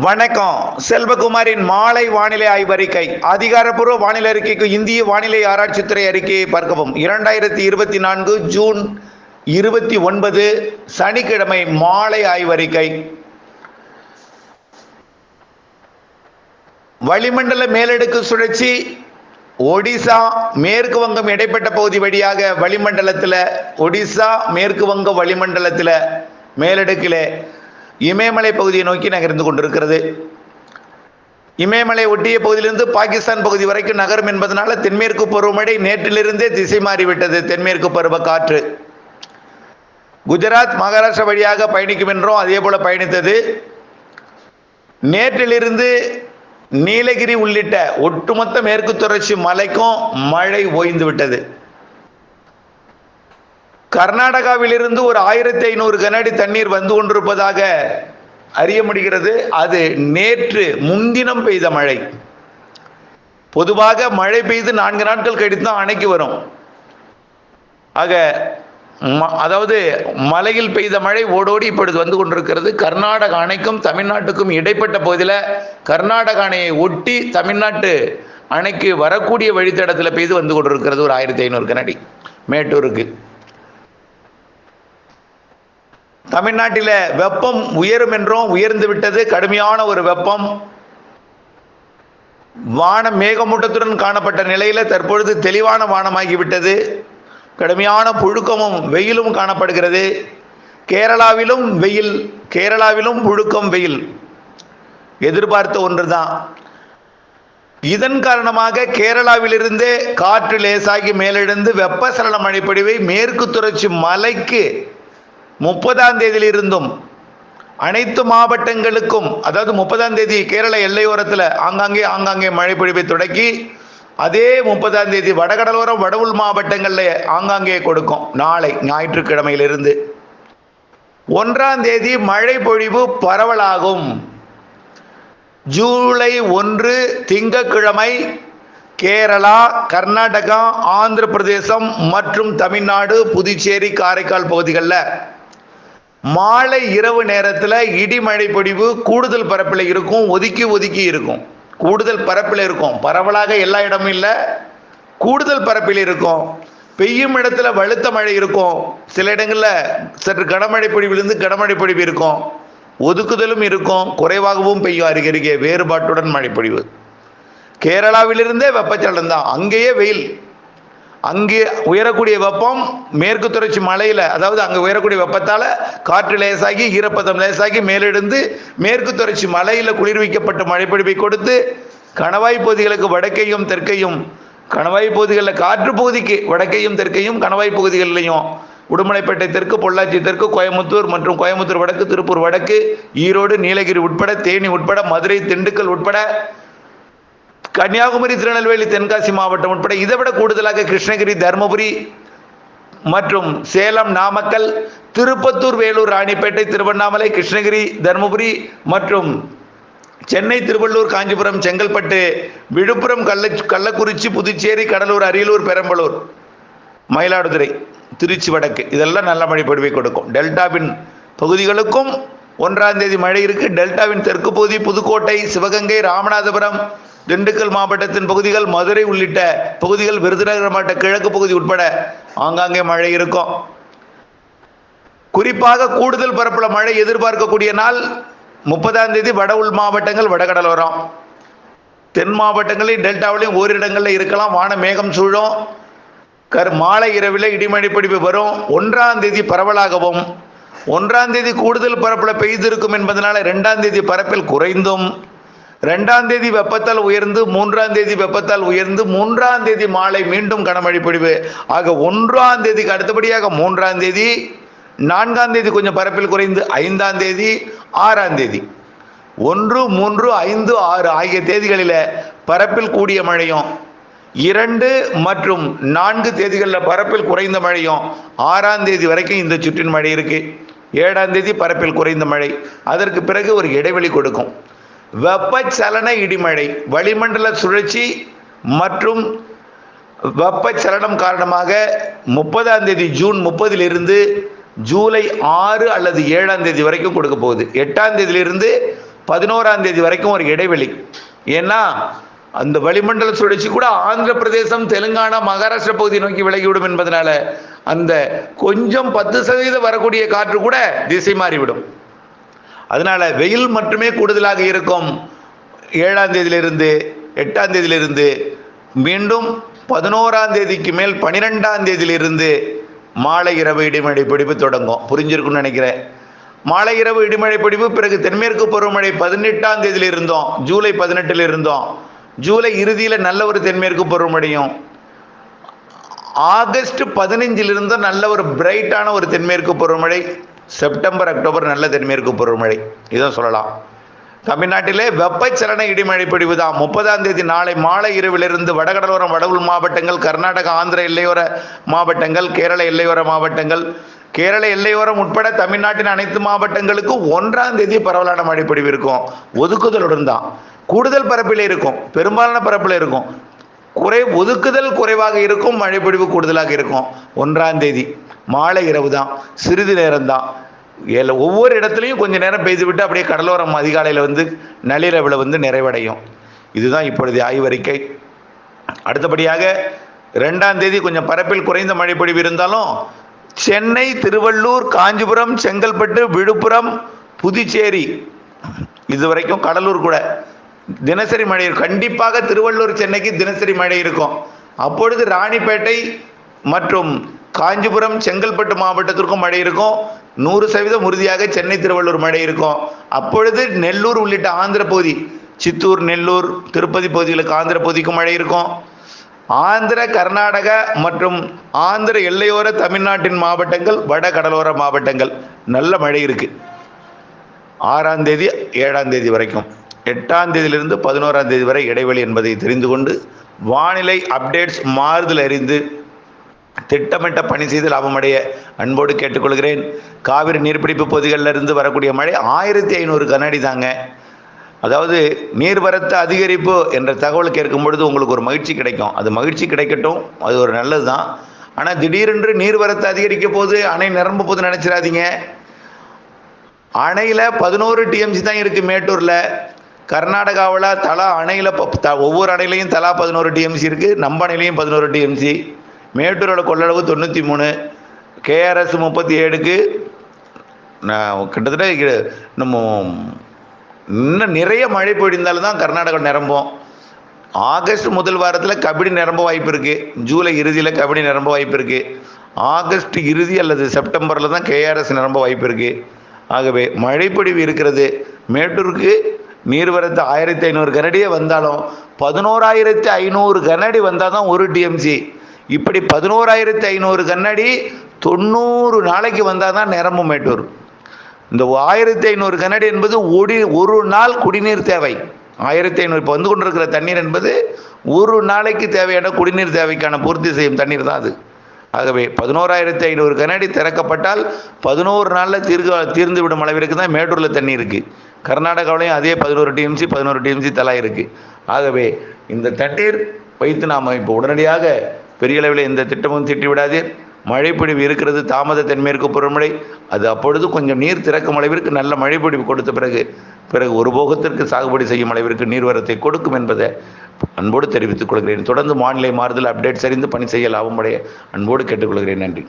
வணக்கம். செல்வகுமாரின் மாலை வானிலை ஆய்வறிக்கை. அதிகாரப்பூர்வ வானிலை அறிக்கைக்கு இந்திய வானிலை ஆராய்ச்சித்துறை அறிக்கையை பார்க்கவும். இரண்டாயிரத்தி இருபத்தி நான்கு ஜூன் இருபத்தி ஒன்பது சனிக்கிழமை மாலை ஆய்வறிக்கை. வளிமண்டல மேலடுக்கு சுழற்சி. ஒடிசா மேற்கு வங்கம் இடைப்பட்ட பகுதி வழியாக வளிமண்டலத்தில் ஒடிசா மேற்கு வங்க வளிமண்டலத்தில் மேலடுக்கில் இமயமலை பகுதியை நோக்கி நகர்ந்து கொண்டிருக்கிறது. இமயமலை ஒட்டிய பகுதியிலிருந்து பாகிஸ்தான் பகுதி வரைக்கும் நகரும் என்பதனால தென்மேற்கு பருவமழை நேற்றிலிருந்தே திசை மாறிவிட்டது. தென்மேற்கு பருவ காற்று. குஜராத் மகாராஷ்டிரா வழியாக பயணிக்கும் என்றும் அதே போல பயணித்தது. நேற்றிலிருந்து நீலகிரி உள்ளிட்ட ஒட்டுமொத்த மேற்கு தொடர்ச்சி மலைக்கும் மழை ஓய்ந்து விட்டது. கர்நாடகாவிலிருந்து ஒரு ஆயிரத்தி ஐநூறு கனஅடி தண்ணீர் வந்து கொண்டிருப்பதாக அறிய முடிகிறது. அது நேற்று முன்தினம் பெய்த மழை. பொதுவாக மழை பெய்து நான்கு நாட்கள் கழித்து தான் அணைக்கு வரும். ஆக ம- அதாவது மலையில் பெய்த மழை ஓடோடி இப்பொழுது வந்து கொண்டிருக்கிறது. கர்நாடக அணைக்கும் தமிழ்நாட்டுக்கும் இடைப்பட்ட பகுதியில் கர்நாடக அணையை ஒட்டி தமிழ்நாட்டு அணைக்கு வரக்கூடிய வழித்தடத்தில் பெய்து வந்து கொண்டிருக்கிறது ஒரு ஆயிரத்தி ஐநூறு கனடி மேட்டூருக்கு. தமிழ்நாட்டில் வெப்பம் உயரும் என்றும் உயர்ந்து விட்டது கடுமையான ஒரு வெப்பம். வானம் மேகமூட்டத்துடன் காணப்பட்ட நிலையில தற்பொழுது தெளிவான வானமாகிவிட்டது கடுமையான புழுக்கமும் வெயிலும் காணப்படுகிறது. கேரளாவிலும் வெயில் கேரளாவிலும் புழுக்கம் வெயில். எதிர்பார்த்த ஒன்றுதான். இதன் காரணமாக கேரளாவிலிருந்தே காற்று லேசாகி மேலெழுந்து வெப்பசலன மழைப்பொழிவை மேற்கு தொடர்ச்சி மலைக்கு முப்பதாம் தேதியிலிருந்தும் அனைத்து மாவட்டங்களுக்கும் அதாவது முப்பதாம் தேதி கேரள எல்லையோரத்தில் ஆங்காங்கே ஆங்காங்கே மழை பொழிவை தொடக்கி அதே முப்பதாம் தேதி வடகடலோரம் வடவுள் மாவட்டங்களில் ஆங்காங்கே கொடுக்கும். நாளை ஞாயிற்றுக்கிழமையிலிருந்து. ஒன்றாம் தேதி மழை பொழிவு பரவலாகும். ஜூலை ஒன்று திங்கட்கிழமை கேரளா கர்நாடகா ஆந்திர பிரதேசம் மற்றும் தமிழ்நாடு புதுச்சேரி காரைக்கால் பகுதிகளில் மாலை இரவு நேரத்தில் இடிமழை பொடிவு கூடுதல் பரப்பில் இருக்கும் ஒதுக்கி ஒதுக்கி இருக்கும். கூடுதல் பரப்பில் இருக்கும். பரவலாக எல்லா இடமும் இல்லை. கூடுதல் பரப்பில் இருக்கும். பெய்யும் இடத்துல வலுத்த மழை இருக்கும். சில இடங்களில் சற்று கனமழை பொழிவிலிருந்து கனமழை பொழிவு இருக்கும். ஒதுக்குதலும் இருக்கும். குறைவாகவும் பெய்யும் அருகருகே வேறுபாட்டுடன் மழை பொழிவு கேரளாவிலிருந்தே வெப்பச்சலனம் தான். அங்கேயே வெயில். அங்கே உயரக்கூடிய வெப்பம் மேற்கு தொடர்ச்சி மலையில் அதாவது அங்கே உயரக்கூடிய வெப்பத்தால் காற்று லேசாகி ஈரப்பதம் லேசாகி மேலெழுந்து மேற்கு தொடர்ச்சி மலையில் குளிர்விக்கப்பட்ட மழைப்பிடிப்பை கொடுத்து கணவாய் பகுதிகளுக்கு வடக்கையும் தெற்கையும் கணவாய் பகுதிகளில் காற்று பகுதிக்கு வடக்கையும் தெற்கையும் கணவாய் பகுதிகளிலையும் உடுமலைப்பேட்டை தெற்கு பொள்ளாச்சி தெற்கு கோயமுத்தூர் மற்றும் கோயமுத்தூர் வடக்கு திருப்பூர் வடக்கு ஈரோடு நீலகிரி உட்பட தேனி உட்பட மதுரை திண்டுக்கல் உட்பட கன்னியாகுமரி திருநெல்வேலி தென்காசி மாவட்டம் உட்பட இதை விட கூடுதலாக கிருஷ்ணகிரி தருமபுரி மற்றும் சேலம் நாமக்கல் திருப்பத்தூர் வேலூர் ராணிப்பேட்டை திருவண்ணாமலை கிருஷ்ணகிரி தருமபுரி மற்றும் சென்னை திருவள்ளூர் காஞ்சிபுரம் செங்கல்பட்டு விழுப்புரம் கள்ள கள்ளக்குறிச்சி புதுச்சேரி கடலூர் அரியலூர் பெரம்பலூர் மயிலாடுதுறை திருச்சி வடக்கு. இதெல்லாம் நல்ல மழை பொழிவை கொடுக்கும். டெல்டாவின் பகுதிகளுக்கும் ஒன்றாம் தேதி மழை இருக்கு. டெல்டாவின் தெற்கு பகுதி புதுக்கோட்டை சிவகங்கை ராமநாதபுரம் திண்டுக்கல் மாவட்டத்தின் பகுதிகள் மதுரை உள்ளிட்ட பகுதிகள் விருதுநகர் மாவட்ட கிழக்கு பகுதி உட்பட ஆங்காங்கே மழை இருக்கும். குறிப்பாக கூடுதல் பரப்பள மழை எதிர்பார்க்கக்கூடிய நாள் முப்பதாம் தேதி வட உள் மாவட்டங்கள் வடகடலோரம் தென் மாவட்டங்களில் டெல்டாவிலையும் ஓரிடங்களில் இருக்கலாம். வான மேகம் சூழும். கர் மாலை இரவில் இடிமழை பிடிப்பு வரும். ஒன்றாம் தேதி பரவலாகவும் ஒன்றாம் தேதி கூடுதல் பரப்பில் பெய்திருக்கும் என்பதனால ரெண்டாம் தேதி பரப்பில் குறைந்தும் ரெண்டாம் தேதி வெப்பத்தால் உயர்ந்து மூன்றாம் தேதி வெப்பத்தால் உயர்ந்து மூன்றாம் தேதி மாலை மீண்டும் கனமழை பொழிவு ஆக ஒன்றாம் தேதிக்கு அடுத்தபடியாக மூன்றாம் தேதி நான்காம் தேதி கொஞ்சம் பரப்பில் குறைந்து ஐந்தாம் தேதி ஆறாம் தேதி. ஒன்று மூன்று ஐந்து ஆறு ஆகிய தேதிகளில் பரப்பில் கூடிய மழையும் இரண்டு மற்றும் நான்கு தேதிகளில் பரப்பில் குறைந்த மழையும் ஆறாம் தேதி வரைக்கும் இந்த சுற்றின் மழை இருக்கு. ஏழாம் தேதி பரப்பில் குறைந்த மழை. அதற்கு பிறகு ஒரு இடைவெளி கொடுக்கும். வெப்பச்சலன இடிமழை வளிமண்டல சுழற்சி மற்றும் வெப்பச்சலனம் காரணமாக முப்பதாம் தேதி ஜூன் முப்பதிலிருந்து ஜூலை ஆறு அல்லது ஏழாம் தேதி வரைக்கும் கொடுக்க போகுது. எட்டாம் தேதியிலிருந்து பதினோராம் தேதி வரைக்கும் ஒரு இடைவெளி. ஏன்னா அந்த வளிமண்டல சுழற்சி கூட ஆந்திர பிரதேசம் தெலுங்கானா மகாராஷ்டிரா பகுதி நோக்கி விலகிவிடும் என்பதனால அந்த கொஞ்சம் பத்து சதவீதம் வரக்கூடிய காற்று கூட திசை மாறிவிடும். அதனால வெயில் மட்டுமே கூடுதலாக இருக்கும். ஏழாம் தேதியிலிருந்து எட்டாம் தேதியிலிருந்து மீண்டும் பதினோராம் தேதிக்கு மேல் பனிரெண்டாம் தேதியிலிருந்து மாலை இரவு இடிமழை பிடிப்பு தொடங்கும். புரிஞ்சிருக்கும்னு நினைக்கிறேன். மாலை இரவு இடிமழை பிடிப்பு பிறகு தென்மேற்கு பருவமழை பதினெட்டாம் தேதியில் இருந்தோம் ஜூலை பதினெட்டில் இருந்தோம் ஜூலை இறுதியில் நல்ல ஒரு தென்மேற்கு பருவமழையும் ஆகஸ்ட் பதினஞ்சிலிருந்து நல்ல ஒரு பிரைட்டான ஒரு தென்மேற்கு பருவமழை செப்டம்பர் அக்டோபர் நல்ல தென்மேற்கு பருவமழை இதான் சொல்லலாம். தமிழ்நாட்டிலே வெப்பச்சலன இடிமழை பொழிவு தான். முப்பதாம் தேதி நாளை மாலை இரவிலிருந்து வடகடலோரம் வடவுள் மாவட்டங்கள் கர்நாடக ஆந்திர எல்லையோர மாவட்டங்கள் கேரள எல்லையோர மாவட்டங்கள். கேரள எல்லையோரம் உட்பட தமிழ்நாட்டின் அனைத்து மாவட்டங்களுக்கும் ஒன்றாம் தேதி பரவலான மழை பொழிவு இருக்கும். ஒதுக்குதலுடன் தான். கூடுதல் பரப்பில் இருக்கும். பெரும்பாலான பரப்பில் இருக்கும். குறை ஒதுக்குதல் குறைவாக இருக்கும் மழைப்பொழிவு கூடுதலாக இருக்கும். ஒன்றாம் தேதி. மாலை இரவு தான். சிறிது நேரம் தான் ஏல ஒவ்வொரு இடத்துலையும் கொஞ்ச நேரம் பெய்துவிட்டு அப்படியே கடலோரம் அதிகாலையில் வந்து நள்ளிரவில் வந்து நிறைவடையும். இதுதான் இப்பொழுது ஆய்வறிக்கை. அடுத்தபடியாக ரெண்டாம் தேதி கொஞ்சம் பரப்பில் குறைந்த மழைப்பொழிவு இருந்தாலும் சென்னை திருவள்ளூர் காஞ்சிபுரம் செங்கல்பட்டு விழுப்புரம் புதுச்சேரி இது வரைக்கும் கடலூர் கூட தினசரி மழை இருக்கும். கண்டிப்பாக திருவள்ளூர் சென்னைக்கு தினசரி மழை இருக்கும். அப்பொழுது ராணிப்பேட்டை மற்றும் காஞ்சிபுரம் செங்கல்பட்டு மாவட்டத்திற்கும் மழை இருக்கும். நூறு சதவீதம் உறுதியாக சென்னை திருவள்ளூர் மழை இருக்கும். அப்பொழுது நெல்லூர் உள்ளிட்ட ஆந்திர பகுதி சித்தூர் நெல்லூர் திருப்பதி பகுதிகளுக்கு ஆந்திர பகுதிக்கும் மழை இருக்கும். ஆந்திர கர்நாடக மற்றும் ஆந்திர எல்லையோர தமிழ்நாட்டின் மாவட்டங்கள் வட கடலோர மாவட்டங்கள். நல்ல மழை இருக்கு. ஆறாம் தேதி ஏழாம் தேதி வரைக்கும். எட்டாம் தேதியிலிருந்து பதினோராம் தேதி வரை இடைவெளி என்பதை தெரிந்து கொண்டு வானிலை அப்டேட்ஸ் மாறுதல் அறிந்து திட்டமிட்ட பணி செய்து லாபமடைய அன்போடு கேட்டுக்கொள்கிறேன். காவிரி நீர்பிடிப்பு பகுதிகளில் இருந்து வரக்கூடிய மழை ஆயிரத்தி ஐநூறு கனஅடி தாங்க. அதாவது நீர்வரத்து அதிகரிப்பு என்ற தகவல் கேட்கும் பொழுது உங்களுக்கு ஒரு மகிழ்ச்சி கிடைக்கும். அது மகிழ்ச்சி கிடைக்கட்டும் அது ஒரு நல்லது தான். ஆனால் திடீரென்று நீர்வரத்து அதிகரிக்க போது அணை நிரம்ப போது நினச்சிடாதீங்க. அணையில் பதினோரு டிஎம்சி தான் இருக்குது மேட்டூரில். கர்நாடகாவில் தலா அணையில் ஒவ்வொரு அணையிலையும் தலா பதினோரு டிஎம்சி இருக்குது நம்ம அணையிலையும் பதினோரு டிஎம்சி மேட்டூரோட கொள்ளளவு தொண்ணூற்றி மூணு கேஆர்எஸ் முப்பத்தி ஏழுக்கு நான் கிட்டத்தட்ட நம்ம இன்னும் நிறைய மழை பொழிந்தாலும் தான் கர்நாடகா நிரம்பும். ஆகஸ்ட் முதல் வாரத்தில் கபடி நிரம்ப வாய்ப்பு இருக்குது ஜூலை இறுதியில் கபடி நிரம்ப வாய்ப்பு இருக்குது ஆகஸ்ட் இறுதி அல்லது செப்டம்பரில் தான் கேஆர்எஸ் நிரம்ப வாய்ப்பு இருக்குது ஆகவே மழைப்பொழிவு இருக்கிறது. மேட்டூருக்கு நீர்வரத்து ஆயிரத்தி ஐநூறு கனடியே வந்தாலும் பதினோராயிரத்தி ஐநூறு கனடி வந்தால் தான் ஒரு டிஎம்சி இப்படி பதினோராயிரத்தி ஐநூறு கண்ணாடி தொண்ணூறு நாளைக்கு வந்தால் தான் நிரம்பும் மேட்டூர். இந்த ஆயிரத்தி ஐநூறு கனடி என்பது ஒடி ஒரு நாள் குடிநீர் தேவை. ஆயிரத்தி ஐநூறு இப்போ வந்து கொண்டிருக்கிற தண்ணீர் என்பது ஒரு நாளைக்கு தேவையான குடிநீர் தேவைக்கான பூர்த்தி செய்யும் தண்ணீர் தான் அது. ஆகவே பதினோராயிரத்தி ஐநூறு கண்ணாடி திறக்கப்பட்டால் பதினோரு நாளில் தீர்க்க தீர்ந்து விடும் அளவிற்கு தான் மேட்டூரில் தண்ணி இருக்குது கர்நாடகாவிலையும் அதே பதினோரு டிஎம்சி பதினோரு டிஎம்சி தலா இருக்குது ஆகவே இந்த தண்ணீர் வைத்து நாம் இப்போ உடனடியாக பெரிய அளவில் எந்த திட்டமும் திட்டிவிடாது மழைப்பிடிவு மழைப்பொழிவு இருக்கிறது தாமத தென்மேற்கு புறமழை அது அப்பொழுது கொஞ்சம் நீர் திறக்கும் அளவிற்கு நல்ல மழைப்பொழிவு கொடுத்த பிறகு பிறகு ஒரு போகத்திற்கு சாகுபடி செய்யும் அளவிற்கு நீர்வரத்தை கொடுக்கும் என்பதை அன்போடு தெரிவித்துக் கொள்கிறேன். தொடர்ந்து வானிலை மாறுதல் அப்டேட் சரிந்து பணி செய்ய லாபமுடைய அன்போடு கேட்டுக்கொள்கிறேன். நன்றி.